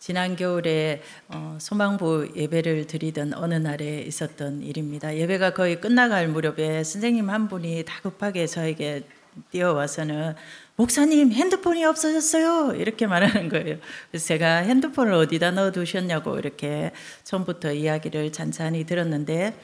지난 겨울에 어, 소망부 예배를 드리던 어느 날에 있었던 일입니다. 예배가 거의 끝나갈 무렵에 선생님 한 분이 다급하게 저에게 뛰어와서는 목사님 핸드폰이 없어졌어요 이렇게 말하는 거예요. 그래서 제가 핸드폰을 어디다 넣어두셨냐고 이렇게 처음부터 이야기를 잔잔히 들었는데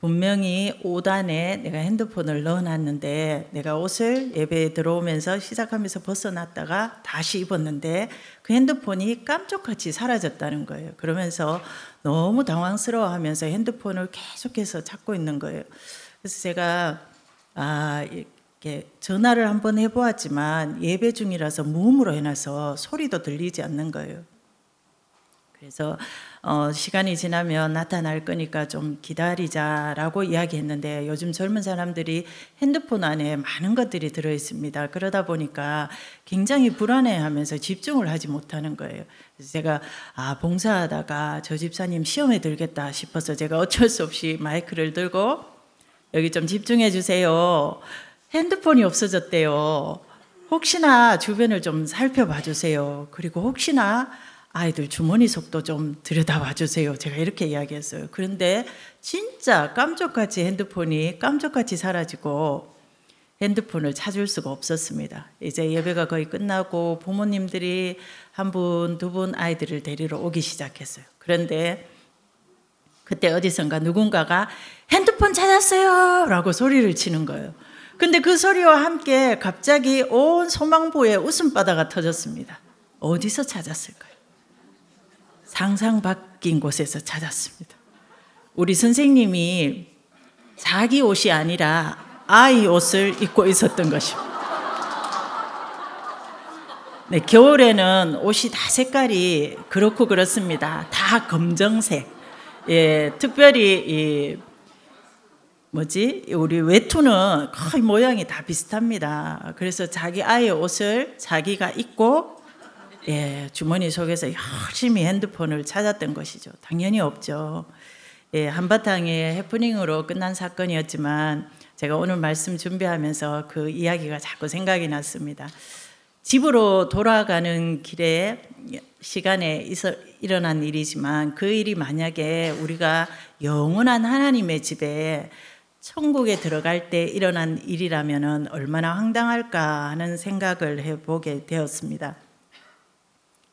분명히 5단에 내가 핸드폰을 넣어놨는데 내가 옷을 예배에 들어오면서 시작하면서 벗어놨다가 다시 입었는데 그 핸드폰이 깜짝같이 사라졌다는 거예요. 그러면서 너무 당황스러워하면서 핸드폰을 계속해서 찾고 있는 거예요. 그래서 제가 아 이렇게 전화를 한번 해보았지만 예배 중이라서 무음으로 해놔서 소리도 들리지 않는 거예요. 그래서 어, 시간이 지나면 나타날 거니까 좀 기다리자라고 이야기했는데 요즘 젊은 사람들이 핸드폰 안에 많은 것들이 들어 있습니다. 그러다 보니까 굉장히 불안해하면서 집중을 하지 못하는 거예요. 그래서 제가 아 봉사하다가 저 집사님 시험에 들겠다 싶어서 제가 어쩔 수 없이 마이크를 들고 여기 좀 집중해 주세요. 핸드폰이 없어졌대요. 혹시나 주변을 좀 살펴봐 주세요. 그리고 혹시나 아이들 주머니 속도 좀 들여다봐 주세요. 제가 이렇게 이야기했어요. 그런데 진짜 깜짝같이 핸드폰이 깜짝같이 사라지고 핸드폰을 찾을 수가 없었습니다. 이제 예배가 거의 끝나고 부모님들이 한 분, 두 분 아이들을 데리러 오기 시작했어요. 그런데 그때 어디선가 누군가가 핸드폰 찾았어요! 라고 소리를 치는 거예요. 근데 그 소리와 함께 갑자기 온 소망부에 웃음바다가 터졌습니다. 어디서 찾았을까요? 상상 바뀐 곳에서 찾았습니다. 우리 선생님이 자기 옷이 아니라 아이 옷을 입고 있었던 것입니다. 네, 겨울에는 옷이 다 색깔이 그렇고 그렇습니다. 다 검정색. 예, 특별히 이 뭐지? 우리 외투는 거의 모양이 다 비슷합니다. 그래서 자기 아이의 옷을 자기가 입고 예, 주머니 속에서 열심히 핸드폰을 찾았던 것이죠. 당연히 없죠. 예, 한바탕의 해프닝으로 끝난 사건이었지만 제가 오늘 말씀 준비하면서 그 이야기가 자꾸 생각이 났습니다. 집으로 돌아가는 길에 시간에 있어, 일어난 일이지만 그 일이 만약에 우리가 영원한 하나님의 집에 천국에 들어갈 때 일어난 일이라면 얼마나 황당할까 하는 생각을 해보게 되었습니다.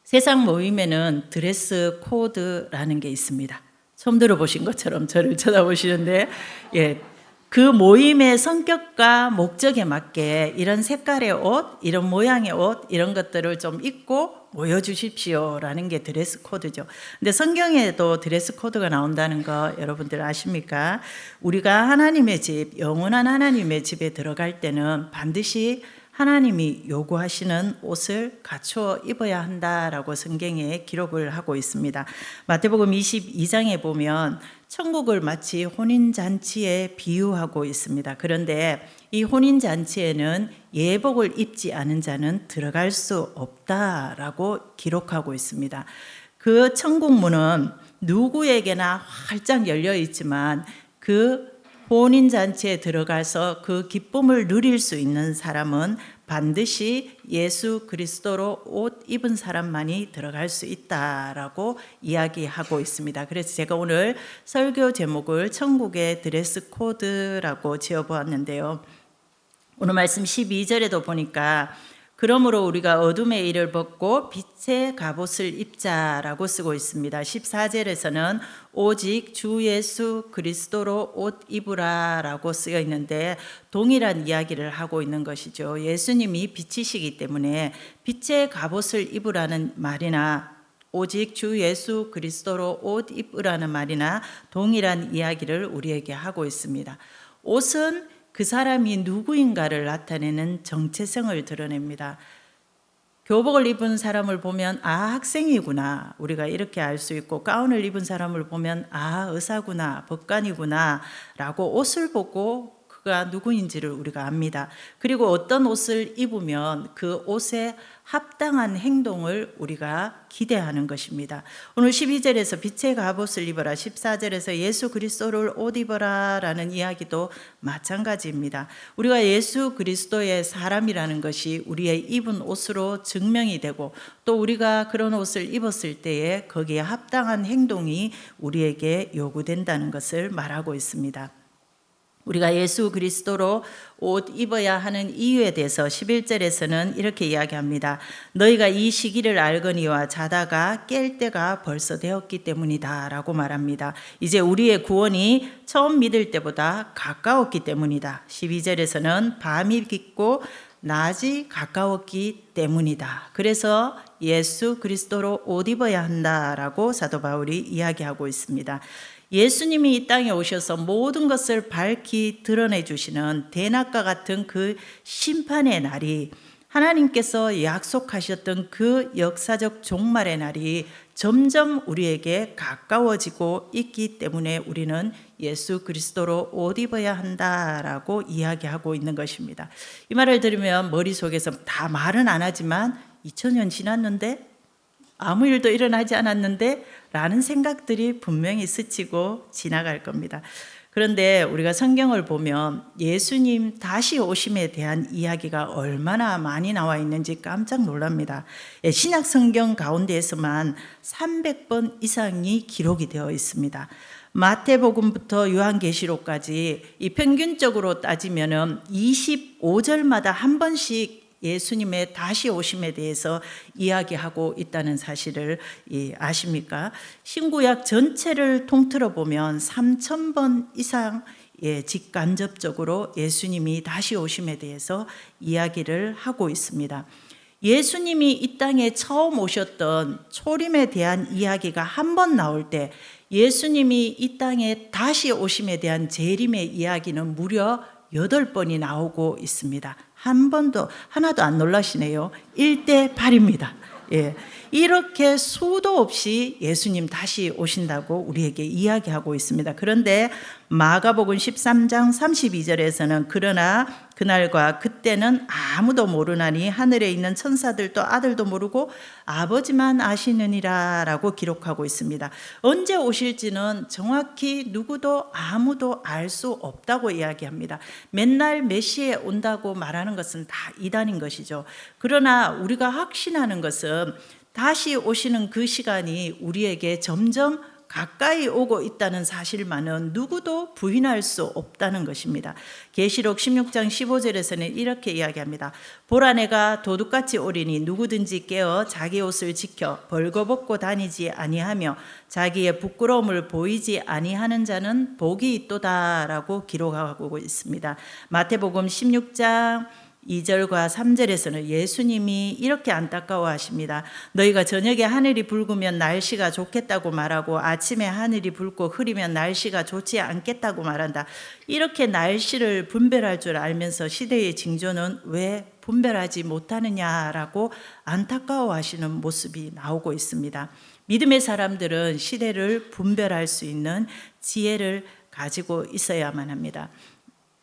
세상 모임에는 드레스 코드라는 게 있습니다. 처음 들어보신 것처럼 저를 쳐다보시는데, 예, 그 모임의 성격과 목적에 맞게 이런 색깔의 옷, 이런 모양의 옷, 이런 것들을 좀 입고 모여주십시오라는 게 드레스 코드죠. 근데 성경에도 드레스 코드가 나온다는 거 여러분들 아십니까? 우리가 하나님의 집, 영원한 하나님의 집에 들어갈 때는 반드시 하나님이 요구하시는 옷을 갖춰 입어야 한다라고 성경에 기록을 하고 있습니다. 마태복음 22장에 보면 천국을 마치 혼인잔치에 비유하고 있습니다. 그런데 이 혼인잔치에는 예복을 입지 않은 자는 들어갈 수 없다라고 기록하고 있습니다. 그 천국문은 누구에게나 활짝 열려 있지만 그 혼인 잔치에 들어가서 그 기쁨을 누릴 수 있는 사람은 반드시 예수 그리스도로 옷 입은 사람만이 들어갈 수 있다라고 이야기하고 있습니다. 그래서 제가 오늘 설교 제목을 천국의 드레스 코드라고 지어 보았는데요. 오늘 말씀 12절에도 보니까 그러므로 우리가 어둠의 일을 벗고 빛의 갑옷을 입자라고 쓰고 있습니다. 14절에서는 오직 주 예수 그리스도로 옷 입으라라고 쓰여 있는데 동일한 이야기를 하고 있는 것이죠. 예수님이 빛이시기 때문에 빛의 갑옷을 입으라는 말이나 오직 주 예수 그리스도로 옷 입으라는 말이나 동일한 이야기를 우리에게 하고 있습니다. 옷은 그 사람이 누구인가를 나타내는 정체성을 드러냅니다. 교복을 입은 사람을 보면 아 학생이구나 우리가 이렇게 알 수 있고 가운을 입은 사람을 보면 아 의사구나 법관이구나라고 옷을 보고 그가 누구인지를 우리가 압니다. 그리고 어떤 옷을 입으면 그 옷에 합당한 행동을 우리가 기대하는 것입니다. 오늘 12절에서 빛의 갑옷을 입어라, 14절에서 예수 그리스도를 옷 입어라 라는 이야기도 마찬가지입니다. 우리가 예수 그리스도의 사람이라는 것이 우리의 입은 옷으로 증명이 되고 또 우리가 그런 옷을 입었을 때에 거기에 합당한 행동이 우리에게 요구된다는 것을 말하고 있습니다. 우리가 예수 그리스도로 옷 입어야 하는 이유에 대해서 11절에서는 이렇게 이야기합니다. 너희가 이 시기를 알거니와 자다가 깰 때가 벌써 되었기 때문이다 라고 말합니다. 이제 우리의 구원이 처음 믿을 때보다 가까웠기 때문이다. 12절에서는 밤이 깊고 낮이 가까웠기 때문이다. 그래서 예수 그리스도로 옷 입어야 한다라고 사도 바울이 이야기하고 있습니다. 예수님이 이 땅에 오셔서 모든 것을 밝히 드러내 주시는 대낮과 같은 그 심판의 날이 하나님께서 약속하셨던 그 역사적 종말의 날이 점점 우리에게 가까워지고 있기 때문에 우리는 예수 그리스도로 옷 입어야 한다라고 이야기하고 있는 것입니다. 이 말을 들으면 머릿속에서 다 말은 안 하지만 2000년 지났는데 아무 일도 일어나지 않았는데 라는 생각들이 분명히 스치고 지나갈 겁니다. 그런데 우리가 성경을 보면 예수님 다시 오심에 대한 이야기가 얼마나 많이 나와 있는지 깜짝 놀랍니다. 예, 신약 성경 가운데에서만 300번 이상이 기록이 되어 있습니다. 마태복음부터 요한계시록까지 이 평균적으로 따지면은 25절마다 한 번씩 예수님의 다시 오심에 대해서 이야기하고 있다는 사실을 아십니까? 신구약 전체를 통틀어 보면 3천 번 이상 예, 직간접적으로 예수님이 다시 오심에 대해서 이야기를 하고 있습니다. 예수님이 이 땅에 처음 오셨던 초림에 대한 이야기가 한 번 나올 때 예수님이 이 땅에 다시 오심에 대한 재림의 이야기는 무려 여덟 번이 나오고 있습니다. 한 번도 하나도 안 놀라시네요. 1대 8입니다. 예. 이렇게 수도 없이 예수님 다시 오신다고 우리에게 이야기하고 있습니다. 그런데 마가복음 13장 32절에서는 그러나 그날과 그때는 아무도 모르나니 하늘에 있는 천사들도 아들도 모르고 아버지만 아시느니라라고 기록하고 있습니다. 언제 오실지는 정확히 누구도 아무도 알 수 없다고 이야기합니다. 맨날 몇 시에 온다고 말하는 것은 다 이단인 것이죠. 그러나 우리가 확신하는 것은 다시 오시는 그 시간이 우리에게 점점 가까이 오고 있다는 사실만은 누구도 부인할 수 없다는 것입니다. 계시록 16장 15절에서는 이렇게 이야기합니다. 보라 내가 도둑같이 오리니 누구든지 깨어 자기 옷을 지켜 벌거벗고 다니지 아니하며 자기의 부끄러움을 보이지 아니하는 자는 복이 있도다라고 기록하고 있습니다. 마태복음 16장 2절과 3절에서는 예수님이 이렇게 안타까워하십니다. 너희가 저녁에 하늘이 붉으면 날씨가 좋겠다고 말하고 아침에 하늘이 붉고 흐리면 날씨가 좋지 않겠다고 말한다. 이렇게 날씨를 분별할 줄 알면서 시대의 징조는 왜 분별하지 못하느냐라고 안타까워하시는 모습이 나오고 있습니다. 믿음의 사람들은 시대를 분별할 수 있는 지혜를 가지고 있어야만 합니다.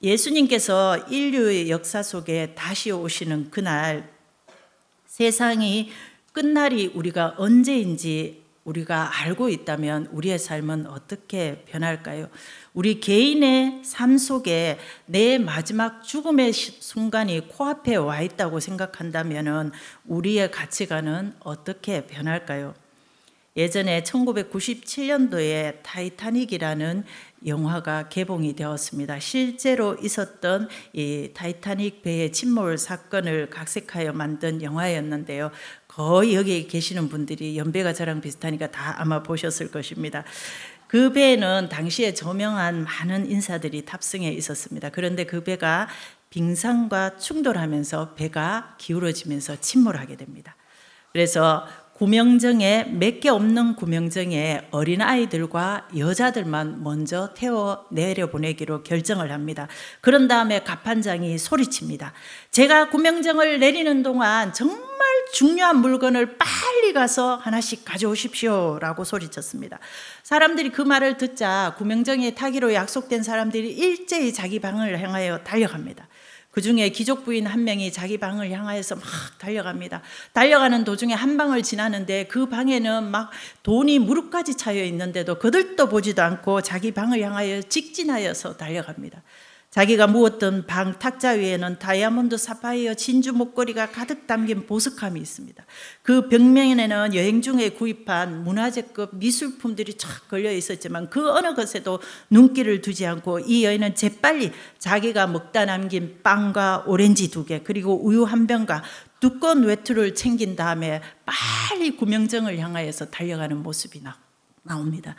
예수님께서 인류의 역사 속에 다시 오시는 그날 세상이 끝날이 우리가 언제인지 우리가 알고 있다면 우리의 삶은 어떻게 변할까요? 우리 개인의 삶 속에 내 마지막 죽음의 순간이 코앞에 와 있다고 생각한다면 우리의 가치관은 어떻게 변할까요? 예전에 1997년도에 타이타닉이라는 영화가 개봉이 되었습니다. 실제로 있었던 이 타이타닉 배의 침몰 사건을 각색하여 만든 영화였는데요. 거의 여기 계시는 분들이 연배가 저랑 비슷하니까 다 아마 보셨을 것입니다. 그 배에는 당시에 저명한 많은 인사들이 탑승해 있었습니다. 그런데 그 배가 빙산과 충돌하면서 배가 기울어지면서 침몰하게 됩니다. 그래서 구명정에 몇 개 없는 구명정에 어린 아이들과 여자들만 먼저 태워 내려 보내기로 결정을 합니다. 그런 다음에 갑판장이 소리칩니다. 제가 구명정을 내리는 동안 정말 중요한 물건을 빨리 가서 하나씩 가져오십시오라고 소리쳤습니다. 사람들이 그 말을 듣자 구명정에 타기로 약속된 사람들이 일제히 자기 방을 향하여 달려갑니다. 그 중에 귀족 부인 한 명이 자기 방을 향하여서 막 달려갑니다. 달려가는 도중에 한 방을 지나는데 그 방에는 막 돈이 무릎까지 차여 있는데도 거들떠 보지도 않고 자기 방을 향하여 직진하여서 달려갑니다. 자기가 묵었던 방 탁자 위에는 다이아몬드 사파이어 진주 목걸이가 가득 담긴 보석함이 있습니다. 그 벽면에는 여행 중에 구입한 문화재급 미술품들이 쫙 걸려 있었지만 그 어느 것에도 눈길을 두지 않고 이 여인은 재빨리 자기가 먹다 남긴 빵과 오렌지 두 개 그리고 우유 한 병과 두꺼운 외투를 챙긴 다음에 빨리 구명정을 향하여서 달려가는 모습이 나, 나옵니다.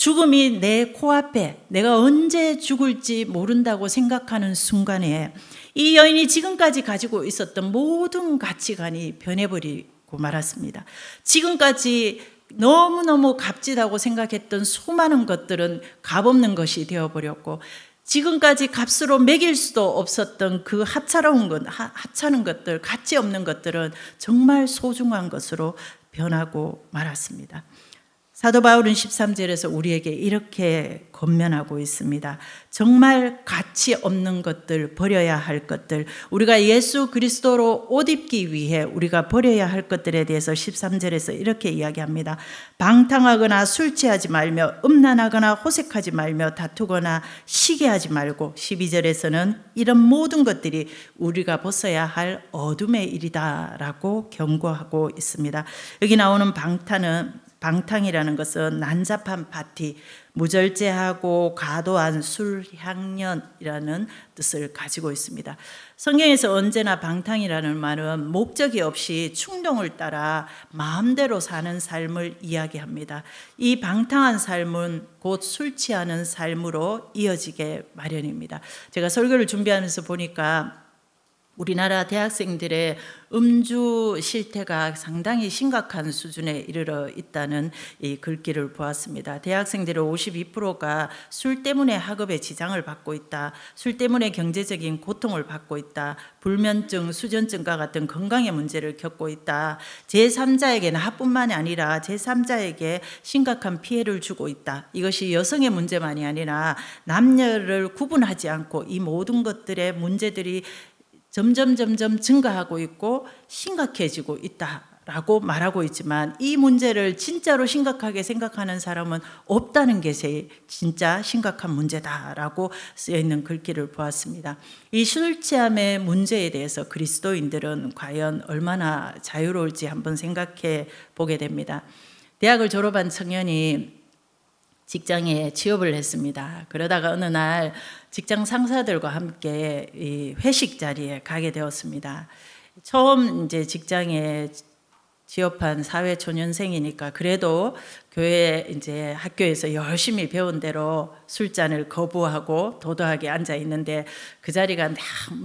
죽음이 내 코앞에 내가 언제 죽을지 모른다고 생각하는 순간에 이 여인이 지금까지 가지고 있었던 모든 가치관이 변해버리고 말았습니다. 지금까지 너무너무 값지다고 생각했던 수많은 것들은 값없는 것이 되어버렸고 지금까지 값으로 매길 수도 없었던 그 하찮은 것, 하- 하찮은 것들, 가치 없는 것들은 정말 소중한 것으로 변하고 말았습니다. 사도 바울은 13절에서 우리에게 이렇게 권면하고 있습니다. 정말 가치 없는 것들, 버려야 할 것들, 우리가 예수 그리스도로 옷 입기 위해 우리가 버려야 할 것들에 대해서 13절에서 이렇게 이야기합니다. 방탕하거나 술 취하지 말며 음란하거나 호색하지 말며 다투거나 시기하지 말고 12절에서는 이런 모든 것들이 우리가 벗어야 할 어둠의 일이다라고 경고하고 있습니다. 여기 나오는 방탄은 방탕이라는 것은 난잡한 파티, 무절제하고 과도한 술 향연이라는 뜻을 가지고 있습니다. 성경에서 언제나 방탕이라는 말은 목적이 없이 충동을 따라 마음대로 사는 삶을 이야기합니다. 이 방탕한 삶은 곧 술 취하는 삶으로 이어지게 마련입니다. 제가 설교를 준비하면서 보니까 우리나라 대학생들의 음주 실태가 상당히 심각한 수준에 이르러 있다는 이 글귀를 보았습니다. 대학생들의 52%가 술 때문에 학업에 지장을 받고 있다. 술 때문에 경제적인 고통을 받고 있다. 불면증, 수전증과 같은 건강의 문제를 겪고 있다. 제3자에게 나뿐만이 아니라 제3자에게 심각한 피해를 주고 있다. 이것이 여성의 문제만이 아니라 남녀를 구분하지 않고 이 모든 것들의 문제들이 점점 점점 증가하고 있고 심각해지고 있다라고 말하고 있지만 이 문제를 진짜로 심각하게 생각하는 사람은 없다는 게 제 진짜 심각한 문제다라고 쓰여 있는 글귀를 보았습니다. 이 술 취함의 문제에 대해서 그리스도인들은 과연 얼마나 자유로울지 한번 생각해 보게 됩니다. 대학을 졸업한 청년이 직장에 취업을 했습니다. 그러다가 어느 날 직장 상사들과 함께 이 회식 자리에 가게 되었습니다. 처음 이제 직장에 취업한 사회 초년생이니까 그래도 교회 이제 학교에서 열심히 배운 대로 술잔을 거부하고 도도하게 앉아 있는데 그 자리가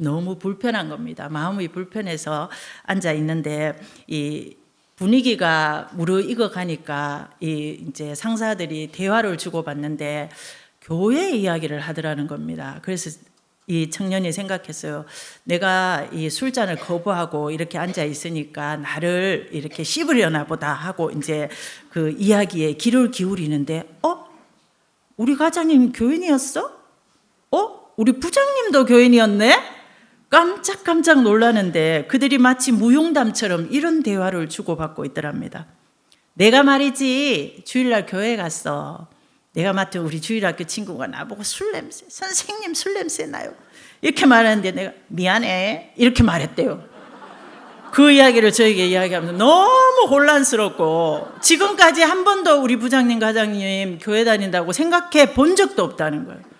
너무 불편한 겁니다. 마음이 불편해서 앉아 있는데 이 분위기가 무르익어 가니까 이 이제 상사들이 대화를 주고받는데 교회 이야기를 하더라는 겁니다. 그래서 이 청년이 생각했어요. 내가 이 술잔을 거부하고 이렇게 앉아 있으니까 나를 이렇게 씹으려나 보다 하고 이제 그 이야기에 귀를 기울이는데, 어? 우리 과장님 교인이었어? 어? 우리 부장님도 교인이었네? 깜짝깜짝 놀라는데 그들이 마치 무용담처럼 이런 대화를 주고받고 있더랍니다. 내가 말이지 주일날 교회 갔어. 내가 맡은 우리 주일학교 친구가 나보고 술 냄새, 선생님 술 냄새 나요. 이렇게 말하는데 내가 미안해. 이렇게 말했대요. 그 이야기를 저에게 이야기하면서 너무 혼란스럽고 지금까지 한 번도 우리 부장님, 과장님 교회 다닌다고 생각해 본 적도 없다는 거예요.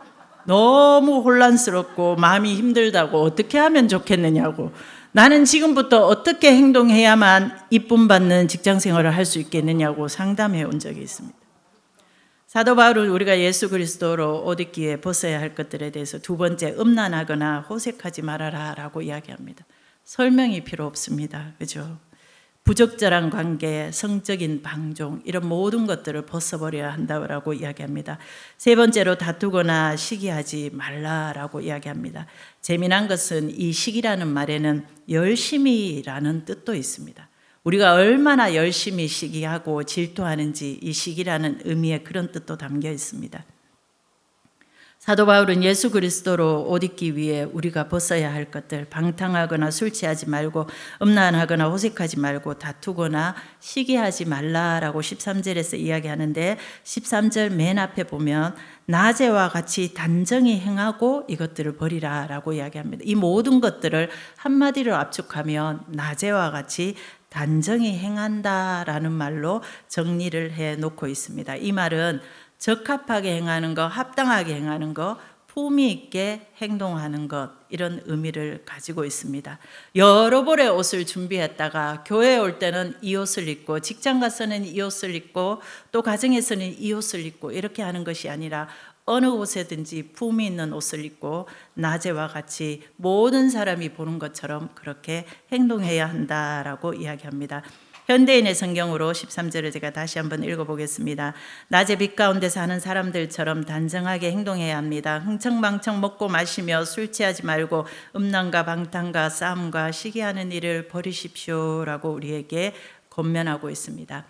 너무 혼란스럽고 마음이 힘들다고 어떻게 하면 좋겠느냐고 나는 지금부터 어떻게 행동해야만 이쁨 받는 직장 생활을 할 수 있겠느냐고 상담해 온 적이 있습니다. 사도 바울은 우리가 예수 그리스도로 옷 입기에 벗어야 할 것들에 대해서 두 번째 음란하거나 호색하지 말아라라고 이야기합니다. 설명이 필요 없습니다. 그죠? 부적절한 관계, 성적인 방종 이런 모든 것들을 벗어버려야 한다고 이야기합니다. 세 번째로 다투거나 시기하지 말라라고 이야기합니다. 재미난 것은 이 시기라는 말에는 열심히라는 뜻도 있습니다. 우리가 얼마나 열심히 시기하고 질투하는지 이 시기라는 의미의 그런 뜻도 담겨 있습니다. 사도 바울은 예수 그리스도로 옷 입기 위해 우리가 벗어야 할 것들 방탕하거나 술 취하지 말고 음란하거나 호색하지 말고 다투거나 시기하지 말라라고 13절에서 이야기하는데 13절 맨 앞에 보면 낮에와 같이 단정히 행하고 이것들을 버리라라고 이야기합니다. 이 모든 것들을 한마디로 압축하면 낮에와 같이 단정히 행한다라는 말로 정리를 해 놓고 있습니다. 이 말은 적합하게 행하는 것, 합당하게 행하는 것, 품위 있게 행동하는 것 이런 의미를 가지고 있습니다. 여러 벌의 옷을 준비했다가 교회에 올 때는 이 옷을 입고 직장 가서는 이 옷을 입고 또 가정에서는 이 옷을 입고 이렇게 하는 것이 아니라 어느 곳에든지 품위 있는 옷을 입고 낮에와 같이 모든 사람이 보는 것처럼 그렇게 행동해야 한다라고 이야기합니다. 현대인의 성경으로 13절을 제가 다시 한번 읽어보겠습니다. 낮에 빛 가운데 사는 사람들처럼 단정하게 행동해야 합니다. 흥청망청 먹고 마시며 술 취하지 말고 음란과 방탕과 싸움과 시기하는 일을 버리십시오라고 우리에게 권면하고 있습니다.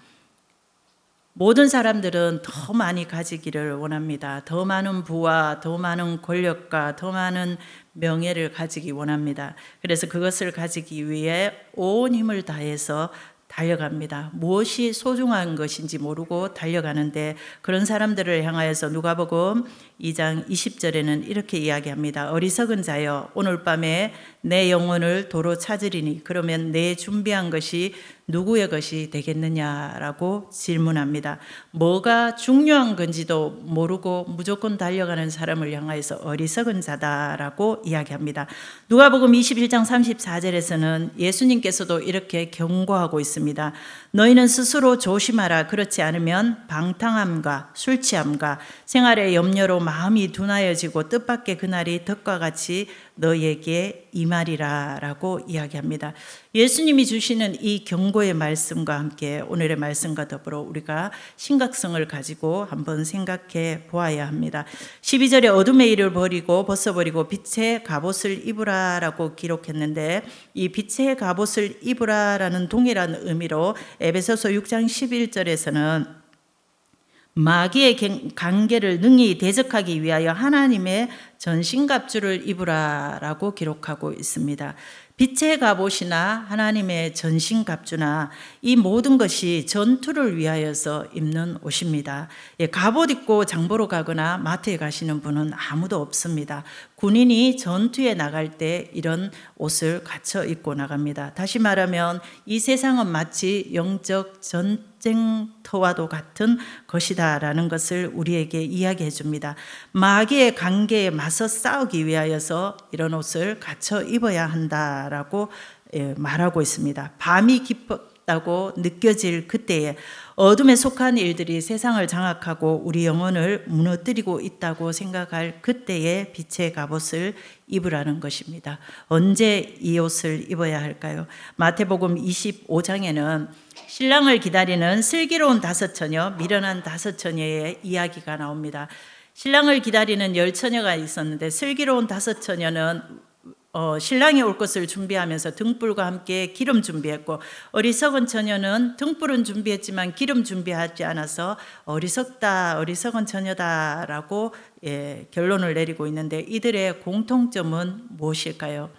모든 사람들은 더 많이 가지기를 원합니다. 더 많은 부와 더 많은 권력과 더 많은 명예를 가지기 원합니다. 그래서 그것을 가지기 위해 온 힘을 다해서 달려갑니다. 무엇이 소중한 것인지 모르고 달려가는데 그런 사람들을 향하여서 누가복음 2장 20절에는 이렇게 이야기합니다. 어리석은 자여 오늘 밤에 내 영혼을 도로 찾으리니 그러면 내 준비한 것이 누구의 것이 되겠느냐라고 질문합니다. 뭐가 중요한 건지도 모르고 무조건 달려가는 사람을 향하여서 어리석은 자다라고 이야기합니다. 누가복음 21장 34절에서는 예수님께서도 이렇게 경고하고 있습니다. 너희는 스스로 조심하라 그렇지 않으면 방탕함과 술 취함과 생활의 염려로 마음이 둔하여지고 뜻밖의 그날이 덕과 같이 너희에게 이말이라라고 이야기합니다. 예수님이 주시는 이 경고의 말씀과 함께 오늘의 말씀과 더불어 우리가 심각성을 가지고 한번 생각해 보아야 합니다. 12절에 어둠의 일을 버리고 벗어버리고 빛의 갑옷을 입으라라고 기록했는데 이 빛의 갑옷을 입으라라는 동일한 의미로 에베소서 6장 11절에서는 마귀의 관계를 능히 대적하기 위하여 하나님의 전신갑주를 입으라라고 기록하고 있습니다. 빛의 갑옷이나 하나님의 전신갑주나 이 모든 것이 전투를 위하여서 입는 옷입니다. 예, 갑옷 입고 장보러 가거나 마트에 가시는 분은 아무도 없습니다. 군인이 전투에 나갈 때 이런 옷을 갖춰 입고 나갑니다. 다시 말하면 이 세상은 마치 영적 전쟁터와도 같은 것이다라는 것을 우리에게 이야기해 줍니다. 마귀의 관계에 맞서 싸우기 위하여서 이런 옷을 갖춰 입어야 한다라고 예, 말하고 있습니다. 밤이 깊었다고 느껴질 그때에 어둠에 속한 일들이 세상을 장악하고 우리 영혼을 무너뜨리고 있다고 생각할 그때에 빛의 갑옷을 입으라는 것입니다. 언제 이 옷을 입어야 할까요? 마태복음 25장에는 신랑을 기다리는 슬기로운 다섯 처녀, 미련한 다섯 처녀의 이야기가 나옵니다. 신랑을 기다리는 열 처녀가 있었는데 슬기로운 다섯 처녀는 어, 신랑이 올 것을 준비하면서 등불과 함께 기름 준비했고 어리석은 처녀는 등불은 준비했지만 기름 준비하지 않아서 어리석다 어리석은 처녀다라고 예, 결론을 내리고 있는데 이들의 공통점은 무엇일까요?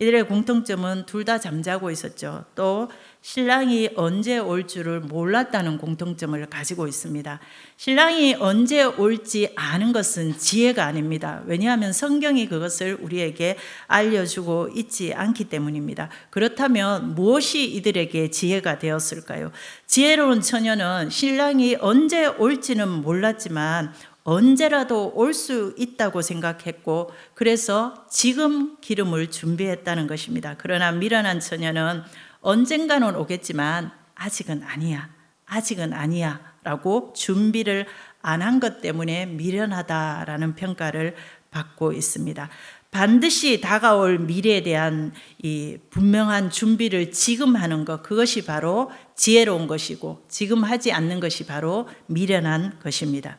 이들의 공통점은 둘 다 잠자고 있었죠. 또 신랑이 언제 올 줄을 몰랐다는 공통점을 가지고 있습니다. 신랑이 언제 올지 아는 것은 지혜가 아닙니다. 왜냐하면 성경이 그것을 우리에게 알려주고 있지 않기 때문입니다. 그렇다면 무엇이 이들에게 지혜가 되었을까요? 지혜로운 처녀는 신랑이 언제 올지는 몰랐지만 언제라도 올 수 있다고 생각했고 그래서 지금 기름을 준비했다는 것입니다. 그러나 미련한 처녀는 언젠가는 오겠지만 아직은 아니야. 아직은 아니야. 라고 준비를 안 한 것 때문에 미련하다라는 평가를 받고 있습니다. 반드시 다가올 미래에 대한 이 분명한 준비를 지금 하는 것 그것이 바로 지혜로운 것이고 지금 하지 않는 것이 바로 미련한 것입니다.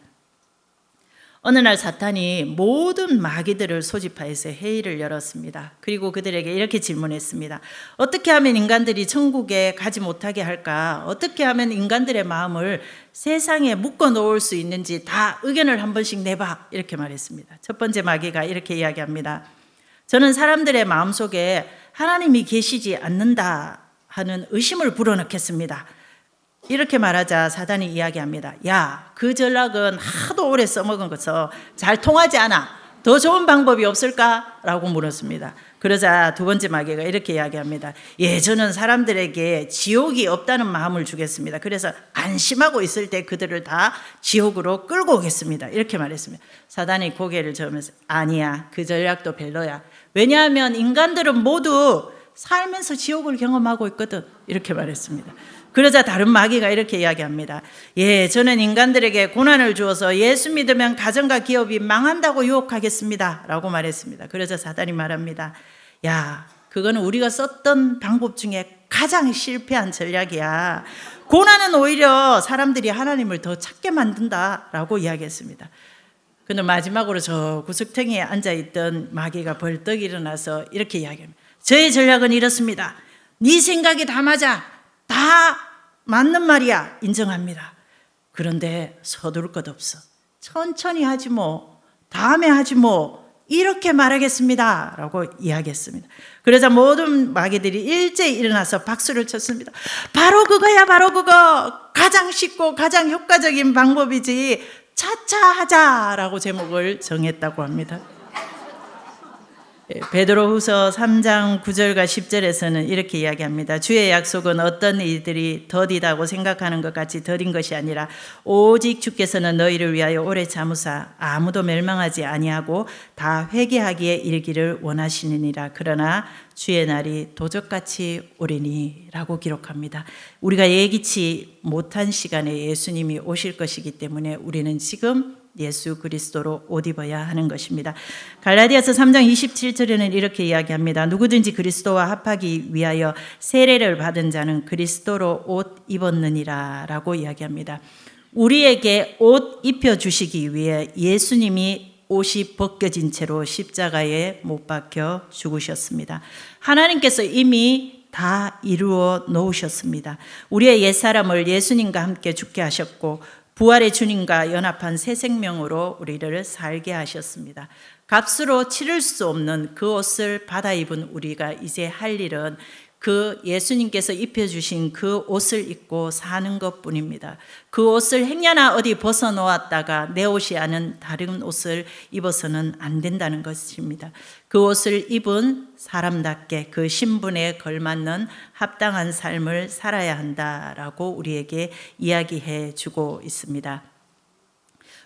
어느 날 사탄이 모든 마귀들을 소집하여서 회의를 열었습니다. 그리고 그들에게 이렇게 질문했습니다. 어떻게 하면 인간들이 천국에 가지 못하게 할까? 어떻게 하면 인간들의 마음을 세상에 묶어 놓을 수 있는지 다 의견을 한 번씩 내봐. 이렇게 말했습니다. 첫 번째 마귀가 이렇게 이야기합니다. 저는 사람들의 마음 속에 하나님이 계시지 않는다 하는 의심을 불어넣겠습니다. 이렇게 말하자 사단이 이야기합니다. 야, 그 전략은 하도 오래 써먹은 것서 잘 통하지 않아. 더 좋은 방법이 없을까? 라고 물었습니다. 그러자 두 번째 마귀가 이렇게 이야기합니다. 예, 저는 사람들에게 지옥이 없다는 마음을 주겠습니다. 그래서 안심하고 있을 때 그들을 다 지옥으로 끌고 오겠습니다. 이렇게 말했습니다. 사단이 고개를 저으면서 아니야. 그 전략도 별로야. 왜냐하면 인간들은 모두 살면서 지옥을 경험하고 있거든. 이렇게 말했습니다. 그러자 다른 마귀가 이렇게 이야기합니다. 예, 저는 인간들에게 고난을 주어서 예수 믿으면 가정과 기업이 망한다고 유혹하겠습니다. 라고 말했습니다. 그러자 사단이 말합니다. 야, 그거는 우리가 썼던 방법 중에 가장 실패한 전략이야. 고난은 오히려 사람들이 하나님을 더 찾게 만든다. 라고 이야기했습니다. 근데 마지막으로 저 구석탱이에 앉아 있던 마귀가 벌떡 일어나서 이렇게 이야기합니다. 저의 전략은 이렇습니다. 네 생각이 다 맞아. 다 맞는 말이야. 인정합니다. 그런데 서두를 것 없어. 천천히 하지 뭐. 다음에 하지 뭐. 이렇게 말하겠습니다. 라고 이야기했습니다. 그러자 모든 마귀들이 일제히 일어나서 박수를 쳤습니다. 바로 그거야, 바로 그거. 가장 쉽고 가장 효과적인 방법이지. 차차 하자라고 제목을 정했다고 합니다. 예, 베드로후서 3장 9절과 10절에서는 이렇게 이야기합니다. 주의 약속은 어떤 이들이 더디다고 생각하는 것 같이 더딘 것이 아니라 오직 주께서는 너희를 위하여 오래 참으사 아무도 멸망하지 아니하고 다 회개하기에 이르기를 원하시느니라. 그러나 주의 날이 도적같이 오리니라고 기록합니다. 우리가 예기치 못한 시간에 예수님이 오실 것이기 때문에 우리는 지금 예수 그리스도로 옷 입어야 하는 것입니다. 갈라디아서 3장 27절에는 이렇게 이야기합니다. 누구든지 그리스도와 합하기 위하여 세례를 받은 자는 그리스도로 옷 입었느니라라고 이야기합니다. 우리에게 옷 입혀 주시기 위해 예수님이 옷이 벗겨진 채로 십자가에 못 박혀 죽으셨습니다. 하나님께서 이미 다 이루어 놓으셨습니다. 우리의 옛사람을 예수님과 함께 죽게 하셨고 부활의 주님과 연합한 새 생명으로 우리를 살게 하셨습니다. 값으로 치를 수 없는 그 옷을 받아 입은 우리가 이제 할 일은 그 예수님께서 입혀주신 그 옷을 입고 사는 것 뿐입니다. 그 옷을 행여나 어디 벗어놓았다가 내 옷이 아닌 다른 옷을 입어서는 안 된다는 것입니다. 그 옷을 입은 사람답게 그 신분에 걸맞는 합당한 삶을 살아야 한다라고 우리에게 이야기해 주고 있습니다.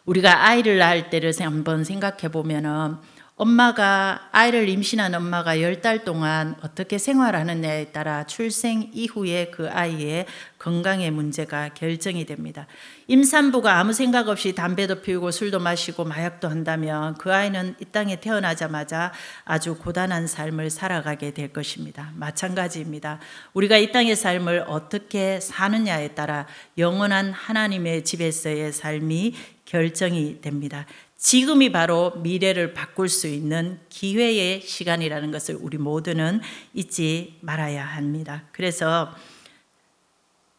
우리가 아이를 낳을 때를 한번 생각해 보면은 엄마가 아이를 임신한 엄마가 열 달 동안 어떻게 생활하느냐에 따라 출생 이후에 그 아이의 건강의 문제가 결정이 됩니다. 임산부가 아무 생각 없이 담배도 피우고 술도 마시고 마약도 한다면 그 아이는 이 땅에 태어나자마자 아주 고단한 삶을 살아가게 될 것입니다. 마찬가지입니다. 우리가 이 땅의 삶을 어떻게 사느냐에 따라 영원한 하나님의 집에서의 삶이 결정이 됩니다. 지금이 바로 미래를 바꿀 수 있는 기회의 시간이라는 것을 우리 모두는 잊지 말아야 합니다. 그래서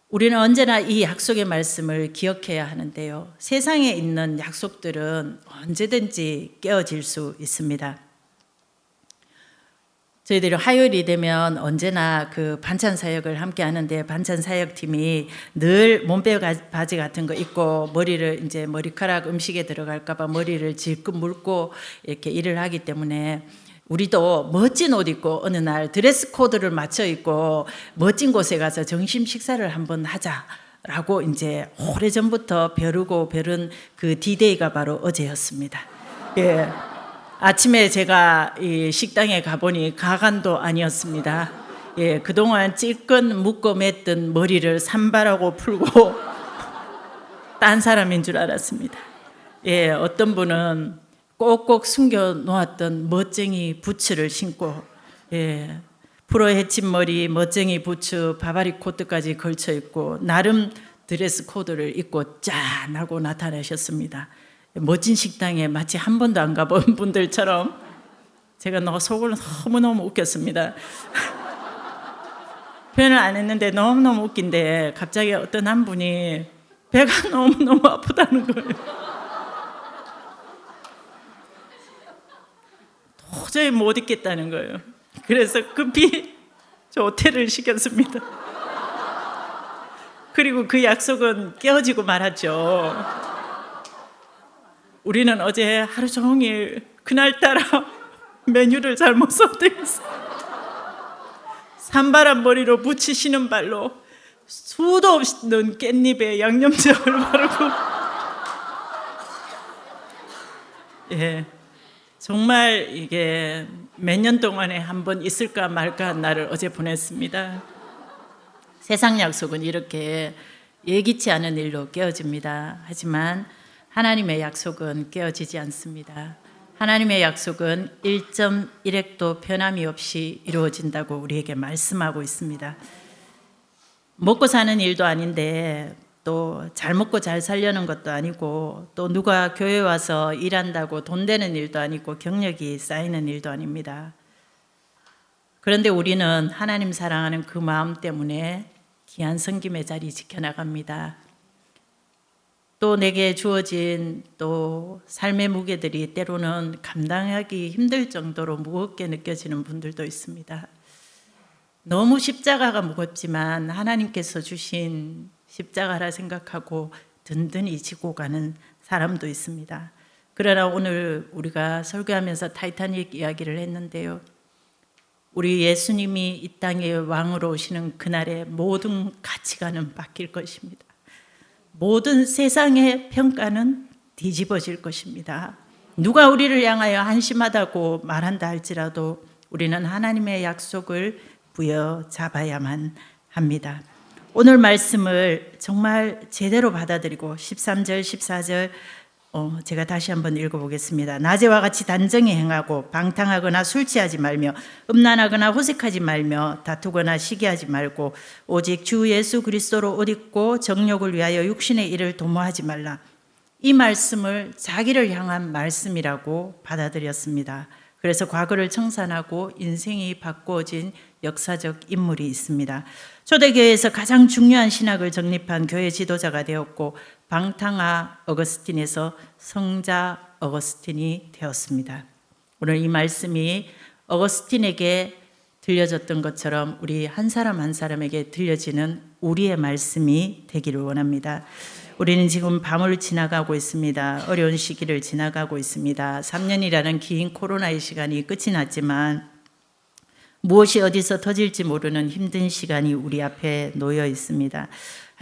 우리는 언제나 이 약속의 말씀을 기억해야 하는데요. 세상에 있는 약속들은 언제든지 깨어질 수 있습니다. 저희들이 화요일이 되면 언제나 그 반찬 사역을 함께 하는데 반찬 사역 팀이 늘 몸빼 바지 같은 거 입고 머리를 이제 머리카락 음식에 들어갈까봐 머리를 질끈 물고 이렇게 일을 하기 때문에 우리도 멋진 옷 입고 어느 날 드레스 코드를 맞춰 입고 멋진 곳에 가서 점심 식사를 한번 하자 라고 이제 오래 전부터 벼르고 벼른 그 디데이가 바로 어제였습니다. 예. 아침에 제가 이 식당에 가보니 가간도 아니었습니다. 예, 그동안 찔끈 묶어 맸던 머리를 산발하고 풀고 딴 사람인 줄 알았습니다. 예, 어떤 분은 꼭꼭 숨겨 놓았던 멋쟁이 부츠를 신고 예. 프로 헤친 머리, 멋쟁이 부츠, 바바리 코트까지 걸쳐 입고 나름 드레스 코드를 입고 짠 하고 나타나셨습니다. 멋진 식당에 마치 한 번도 안 가본 분들처럼 제가 너 속으로 너무너무 웃겼습니다. 표현을 안 했는데 너무너무 웃긴데 갑자기 어떤 한 분이 배가 너무너무 아프다는 거예요. 도저히 못 있겠다는 거예요. 그래서 급히 저 호텔을 시켰습니다. 그리고 그 약속은 깨어지고 말았죠. 우리는 어제 하루 종일 그날따라 메뉴를 잘못 선택했어요. 산발한 머리로 붙이시는 발로 수도 없는 깻잎에 양념장을 바르고 예 정말 이게 몇 년 동안에 한 번 있을까 말까 한 날을 어제 보냈습니다. 세상 약속은 이렇게 예기치 않은 일로 깨어집니다. 하지만 하나님의 약속은 깨어지지 않습니다. 하나님의 약속은 1.1핵도 변함이 없이 이루어진다고 우리에게 말씀하고 있습니다. 먹고 사는 일도 아닌데 또 잘 먹고 잘 살려는 것도 아니고 또 누가 교회 와서 일한다고 돈 되는 일도 아니고 경력이 쌓이는 일도 아닙니다. 그런데 우리는 하나님 사랑하는 그 마음 때문에 귀한 성김의 자리 지켜나갑니다. 또 내게 주어진 또 삶의 무게들이 때로는 감당하기 힘들 정도로 무겁게 느껴지는 분들도 있습니다. 너무 십자가가 무겁지만 하나님께서 주신 십자가라 생각하고 든든히 지고 가는 사람도 있습니다. 그러나 오늘 우리가 설교하면서 타이타닉 이야기를 했는데요. 우리 예수님이 이 땅에 왕으로 오시는 그날에 모든 가치관은 바뀔 것입니다. 모든 세상의 평가는 뒤집어질 것입니다. 누가 우리를 향하여 한심하다고 말한다 할지라도 우리는 하나님의 약속을 부여잡아야만 합니다. 오늘 말씀을 정말 제대로 받아들이고 13절, 14절 어, 제가 다시 한번 읽어보겠습니다. 낮에와 같이 단정히 행하고 방탕하거나 술 취하지 말며 음란하거나 호색하지 말며 다투거나 시기하지 말고 오직 주 예수 그리스도로 옷 입고 정욕을 위하여 육신의 일을 도모하지 말라. 이 말씀을 자기를 향한 말씀이라고 받아들였습니다. 그래서 과거를 청산하고 인생이 바꿔진 역사적 인물이 있습니다. 초대교회에서 가장 중요한 신학을 정립한 교회 지도자가 되었고 방탕아 어거스틴에서 성자 어거스틴이 되었습니다. 오늘 이 말씀이 어거스틴에게 들려졌던 것처럼 우리 한 사람 한 사람에게 들려지는 우리의 말씀이 되기를 원합니다. 우리는 지금 밤을 지나가고 있습니다. 어려운 시기를 지나가고 있습니다. 3년이라는 긴 코로나의 시간이 끝이 났지만 무엇이 어디서 터질지 모르는 힘든 시간이 우리 앞에 놓여 있습니다.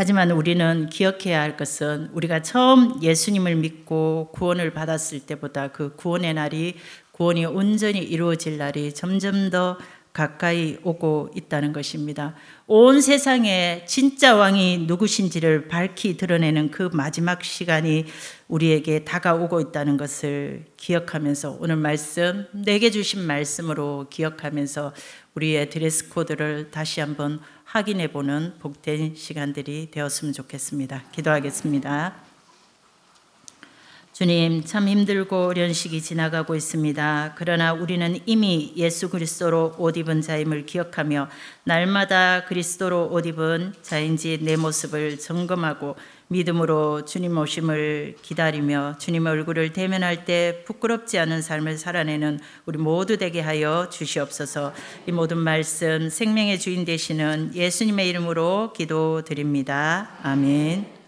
하지만 우리는 기억해야 할 것은 우리가 처음 예수님을 믿고 구원을 받았을 때보다 그 구원의 날이 구원이 온전히 이루어질 날이 점점 더 가까이 오고 있다는 것입니다. 온 세상에 진짜 왕이 누구신지를 밝히 드러내는 그 마지막 시간이 우리에게 다가오고 있다는 것을 기억하면서 오늘 말씀, 내게 주신 말씀으로 기억하면서 우리의 드레스 코드를 다시 한번 확인해 보는 복된 시간들이 되었으면 좋겠습니다. 기도하겠습니다. 주님, 참 힘들고 어려운 시기 지나가고 있습니다. 그러나 우리는 이미 예수 그리스도로 옷 입은 자임을 기억하며 날마다 그리스도로 옷 입은 자인지 내 모습을 점검하고 믿음으로 주님 오심을 기다리며 주님 얼굴을 대면할 때 부끄럽지 않은 삶을 살아내는 우리 모두 되게 하여 주시옵소서. 이 모든 말씀 생명의 주인 되시는 예수님의 이름으로 기도드립니다. 아멘.